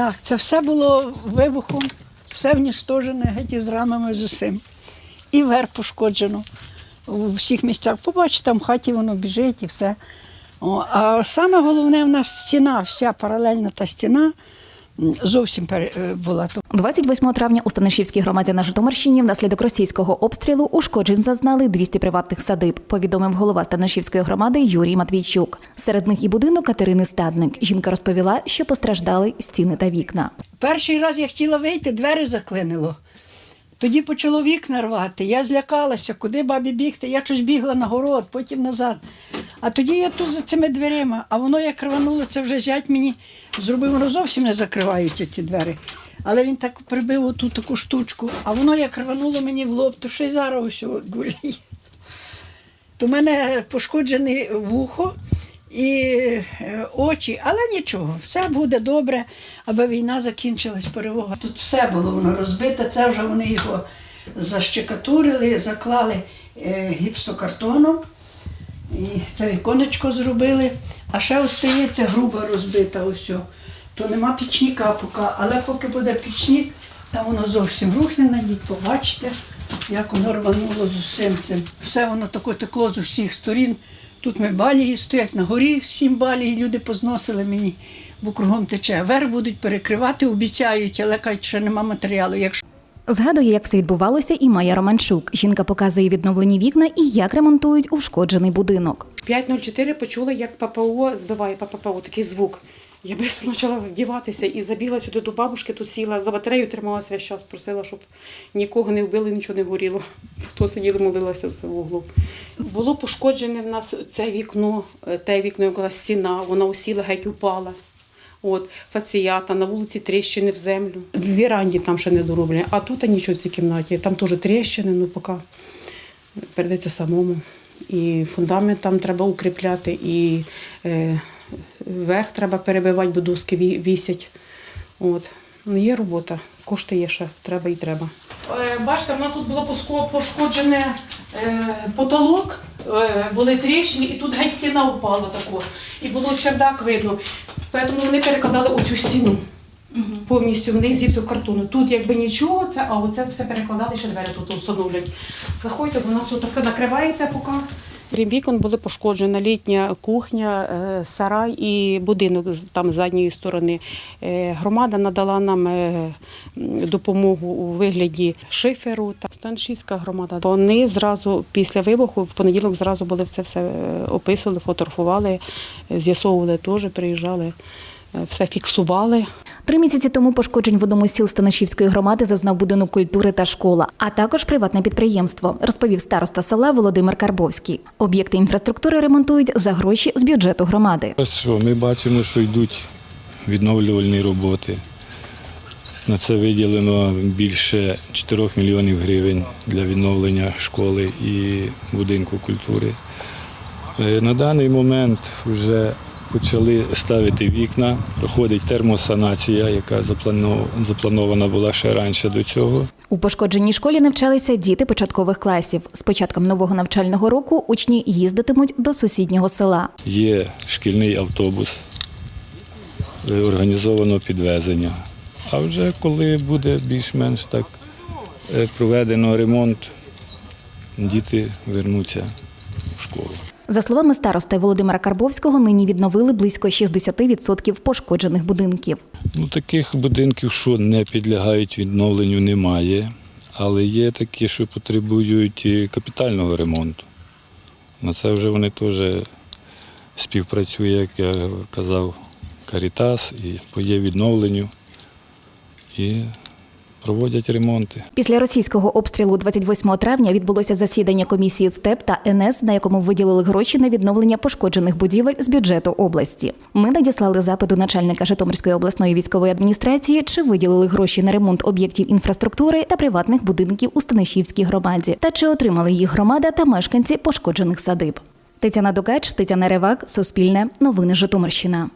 Так, це все було вибухом, все вніштожене, геть із рамами з усім. І вер пошкоджено у всіх місцях. Побачите, там в хаті воно біжить і все. О, а саме головне в нас стіна, вся паралельна та стіна зовсім е, була. 28 травня у Станишівській громаді на Житомирщині внаслідок російського обстрілу ушкоджень зазнали 200 приватних садиб, повідомив голова Станишівської громади Юрій Матвійчук. Серед них і будинок Катерини Стадник. Жінка розповіла, що постраждали стіни та вікна. Перший раз я хотіла вийти, двері заклинило. Тоді почало вікна рвати. Я злякалася, куди бабі бігти. Я щось бігла на город, потім назад. А тоді я тут за цими дверима, а воно як рвануло, це вже зять мені зробив, воно зовсім не закриваються ці двері. Але він так прибив оту таку штучку, а воно як рвануло мені в лоб, то ще й зараз ось от гуліє. То в мене пошкоджене вухо і е, очі, але нічого, все буде добре, аби війна закінчилась, перемога. Тут все було воно розбите, це вже вони його защекатурили, заклали е, гіпсокартоном. І це віконечко зробили. А ще остається груба розбита ось. То нема пічника поки, але поки буде пічник, там воно зовсім рухне, надіть, побачите, як воно рвануло з усім цим. Все воно тако текло з усіх сторін. Тут ми балії стоять на горі, сім балій, люди позносили мені, бо кругом тече. Верх будуть перекривати, обіцяють, але кажуть, що нема матеріалу. Якщо Згадує, як все відбувалося, і Майя Романчук. Жінка показує відновлені вікна і як ремонтують ушкоджений будинок. 5.04 почула, як ППО збиває по ППО, такий звук. Я швидко почала вдіватися і забігла сюди до бабушки, тут сіла, за батарею трималася весь час, просила, щоб нікого не вбили, нічого не горіло. Хто сиділи, молилася все в углу. Було пошкоджене в нас це вікно, е, те вікно, як була стіна, вона усіла, геть упала. От, фаціята, на вулиці тріщини в землю. В віранді там ще не дороблені, а тут нічого в цій кімнаті. Там теж тріщини, ну поки передається самому. І фундамент там треба укріпляти, і е, верх треба перебивати, бо доски вісять. От. Ну, є робота, кошти є ще, треба і треба. Е, бачите, в нас тут було пошкоджене е, потолок, е, були тріщини, і тут геть стіна впала тако. І було чердак видно. Тому вони перекладали оцю стіну. Повністю вниз зі картону. Тут якби нічого, це, а оце все перекладали, ще двері тут установлять. Заходьте, бо у нас тут все накривається поки. Крім вікон були пошкоджена літня кухня, е, сарай і будинок там з задньої сторони. Е, Громада надала нам е, допомогу у вигляді шиферу та Станшівська громада. Вони зразу після вибуху в понеділок зразу були все е, описували, фотографували, з'ясовували теж, приїжджали, все фіксували. Три місяці тому пошкоджень в одному з сіл Станишівської громади зазнав будинок культури та школа, а також приватне підприємство, розповів староста села Володимир Карбовський. Об'єкти інфраструктури ремонтують за гроші з бюджету громади. Ми бачимо, що йдуть відновлювальні роботи. На це виділено більше 4 мільйонів гривень для відновлення школи і будинку культури. Е, На даний момент вже почали ставити вікна, проходить термосанація, яка запланована була ще раніше до цього. У пошкодженій школі навчалися діти початкових класів. З початком нового навчального року учні їздитимуть до сусіднього села. Є шкільний автобус, е, організовано підвезення. А вже коли буде більш-менш так е, проведено ремонт, діти вернуться в школу. За словами старости Володимира Карбовського, нині відновили близько 60% пошкоджених будинків. Ну, таких будинків, що не підлягають відновленню, немає. Але є такі, що потребують капітального ремонту. На це вже вони теж співпрацює, як я казав, Карітас і по є відновленню і проводять ремонти. Після російського обстрілу 28 травня відбулося засідання комісії СТЕП та НС, на якому виділили гроші на відновлення пошкоджених будівель з бюджету області. Ми надіслали запит до начальника Житомирської обласної військової адміністрації, чи виділили гроші на ремонт об'єктів інфраструктури та приватних будинків у Станишівській громаді, та чи отримали їх громада та мешканці пошкоджених садиб. Тетяна Дукач, Тетяна Ревак, Суспільне, Новини Житомирщина.